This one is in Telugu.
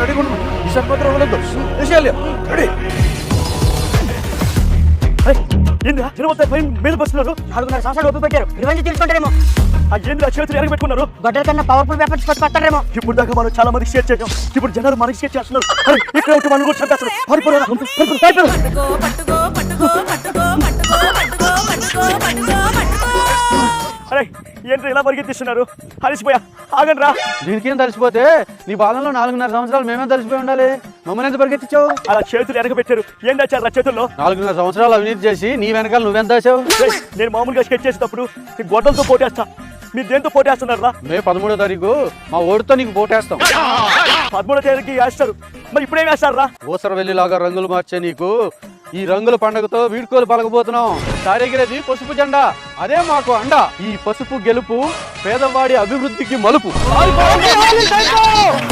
రెడీ ఉండు ఈసారి మాత్రం వదలొద్దు వేసేయాలి రెడీ ఏంద్రా తిరుమల పైన మీద బస్సున్నారు నాలుగున్నర సంవత్సరాలు ఓపిక పెట్టారు రివెంజ్ తీసుకుంటారేమో ఆ ఏంద్రా చేతులు ఎరగ పెట్టుకున్నారు గొడ్డల కన్నా పవర్ఫుల్ వెపన్స్ పడతారేమో ఇప్పుడు దాకా మనం చాలా మంది షేర్ చేసాం ఇప్పుడు జనాలు మనకి షేర్ చేస్తున్నారు అరే, ఇక్కడ ఒకటి మనం కూడా చంపేస్తారు పారిపోరా, పట్టుకో పట్టుకో పట్టుకో పట్టుకో పట్టుకో పట్టుకో పట్టుకో పట్టుకో ఏంట్రా ఇలా పరిగెత్తిస్తున్నారు? అలసిపోయా. ఆగండి రా దీనికేం తలిసిపోతే నీ బాలంలో నాలుగున్నర సంవత్సరాలు మేమే తలిసిపోయి ఉండాలి? మమ్మల్ని ఎంత పరిగెత్తించావు అలా చేతులు ఎరగ పెట్టారు ఏం దాచారు చేతుల్లో? నాలుగున్నర సంవత్సరాలు అవినీతి చేసి నీ వెనకాల నువ్వెంత దాచావు? ఏయ్, నేను మామూలుగా స్కెచ్ చేసేటప్పుడు ఈ గొడ్డలతో పోటేస్తా. మీరు దేంతో పోటేస్తున్నారా మే పదమూడో తారీఖు మా ఓడితో నీకు పోటేస్తాం. పదమూడో తేదీకి వేస్తారు. మరి ఇప్పుడేం వేస్తారా ఊసర వెళ్ళిలాగా రంగులు మార్చే నీకు ఈ రంగుల పండుగతో వీడ్కోలు పలకబోతున్నాం. సారెగిరేది పసుపు జెండా అదే మాకు అండ. ఈ పసుపు గెలుపు పేదవాడి అభివృద్ధికి మలుపు.